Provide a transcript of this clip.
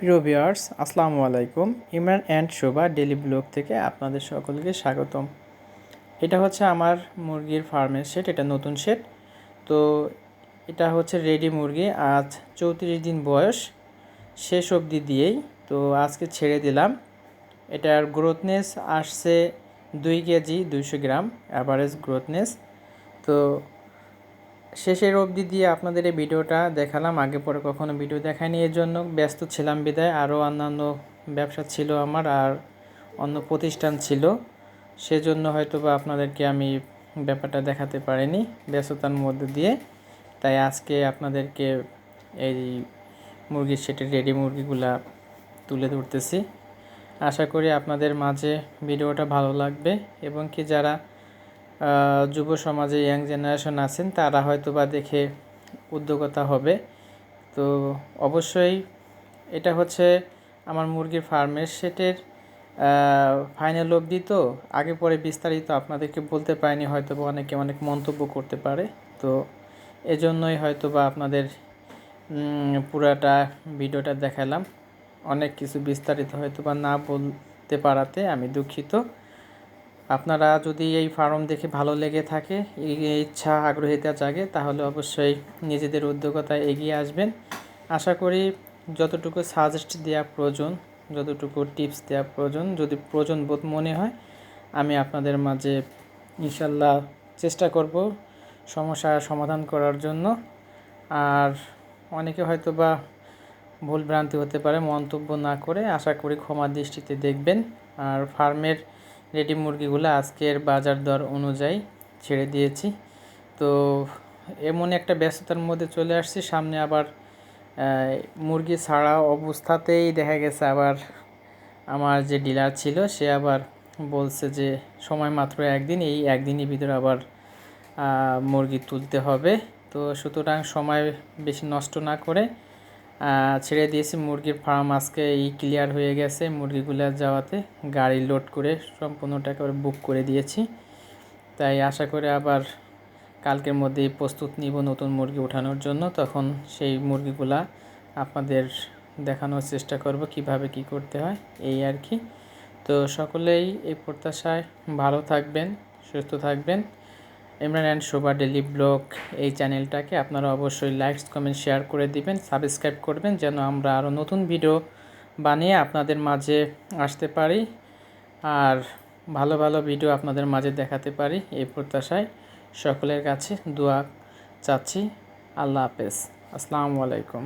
প্রিয় ভিউয়ার্স, আসসালামু আলাইকুম। Imran and Shobha daily blog থেকে আপনাদের সকলকে স্বাগতম। এটা হচ্ছে আমার মুরগির ফার্মের সেট এটা নতুন সেট তো এটা হচ্ছে রেডি মুরগি, আজ চৌত্রিশ দিন বয়স, শেষ অবধি দিয়েই। তো আজকে ছেড়ে দিলাম। এটার গ্রোথনেস আসছে দুই কেজি, দুইশো গ্রাম অ্যাভারেজ গ্রোথনেস তো শেষের অবধি দিয়ে আপনাদের এই ভিডিওটা দেখালাম। আগে পরে কখনো ভিডিও দেখায়নি এর জন্য ব্যস্ত ছিলাম বিদায়। আরও অন্যান্য ব্যবসা ছিল আমার আর অন্য প্রতিষ্ঠান ছিল। সেজন্য হয়তো বা আপনাদেরকে আমি ব্যাপারটা দেখাতে পারিনি ব্যস্ততার মধ্যে দিয়ে। তাই আজকে আপনাদেরকে এই মুরগির সেটের রেডি মুরগিগুলা তুলে ধরতেছি। আশা করি আপনাদের মাঝে ভিডিওটা ভালো লাগবে। এবং কি যারা যুব সমাজে ইয়াং জেনারেশন আছেন, তারা হয়তো বা দেখে উদ্যোগতা হবে। তো অবশ্যই এটা হচ্ছে আমার মুরগির ফার্মের সেটের ফাইনাল অবধি তো, আগে পরে বিস্তারিত আপনাদেরকে বলতে পারিনি হয়তো বা অনেকে অনেক মন্তব্য করতে পারে। তো এজন্যই হয়তো বা আপনাদের পুরাটা ভিডিওটা দেখালাম। অনেক কিছু বিস্তারিত হয়তো বা না বলতে পারাতে আমি দুঃখিত। আপনারা যদি এই ফার্ম দেখে ভালো লেগে থাকে ইচ্ছা আগ্রহিতা জাগে, তাহলে অবশ্যই নিজেদের উদ্যোগতায় এগিয়ে আসবেন। আশা করি যতটুকু সাজেস্ট দেওয়া প্রয়োজন, যতটুকু টিপস দেওয়া প্রয়োজন, যদি প্রয়োজন বোধ মনে হয়, আমি আপনাদের মাঝে ইনশাল্লাহ চেষ্টা করব সমস্যার সমাধান করার জন্য। আর অনেকে হয়তো বা ভুল ভ্রান্তি হতে পারে, মন্তব্য না করে, আশা করি ক্ষমা দৃষ্টিতে দেখবেন। আর ফার্মের রেডি মুরগিগুলো আজকের বাজার দর অনুযায়ী ছেড়ে দিয়েছি। তো এমন একটা ব্যস্ততার মধ্যে চলে আসছি, সামনে আবার মুরগি ছাড়া অবস্থাতেই দেখা গেছে আবার আমার যে ডিলার ছিল, সে আবার বলছে যে সময় মাত্র একদিন, এই একদিনের ভিতরে আবার মুরগি তুলতে হবে। তো সুতরাং সময় বেশি নষ্ট না করে ছেড়ে দিয়েছি। মুরগির ফার্ম আজকে এই ক্লিয়ার হয়ে গেছে। মুরগিগুলো যাওয়াতে গাড়ি লোড করে সম্পূর্ণ টাকা বুক করে দিয়েছি। তাই আশা করে আবার কালকের মধ্যেই প্রস্তুত নিব নতুন মুরগি ওঠানোর জন্য। তখন সেই মুরগিগুলা আপনাদের দেখানোর চেষ্টা করব কীভাবে কি করতে হয়, এই আর কি। তো সকলেই এই প্রত্যাশায় ভালো থাকবেন, সুস্থ থাকবেন। Imran and Shobha daily blog এই চ্যানেলটাকে আপনারা অবশ্যই লাইকস কমেন্ট শেয়ার করে দিবেন সাবস্ক্রাইব করবেন, যেন আমরা আরও নতুন ভিডিও বানিয়ে আপনাদের মাঝে আসতে পারি আর ভালো ভালো ভিডিও আপনাদের মাঝে দেখাতে পারি এই প্রত্যাশায় সকলের কাছে দোয়া চাচ্ছি। আল্লাহ হাফেজ। আসসালামু আলাইকুম।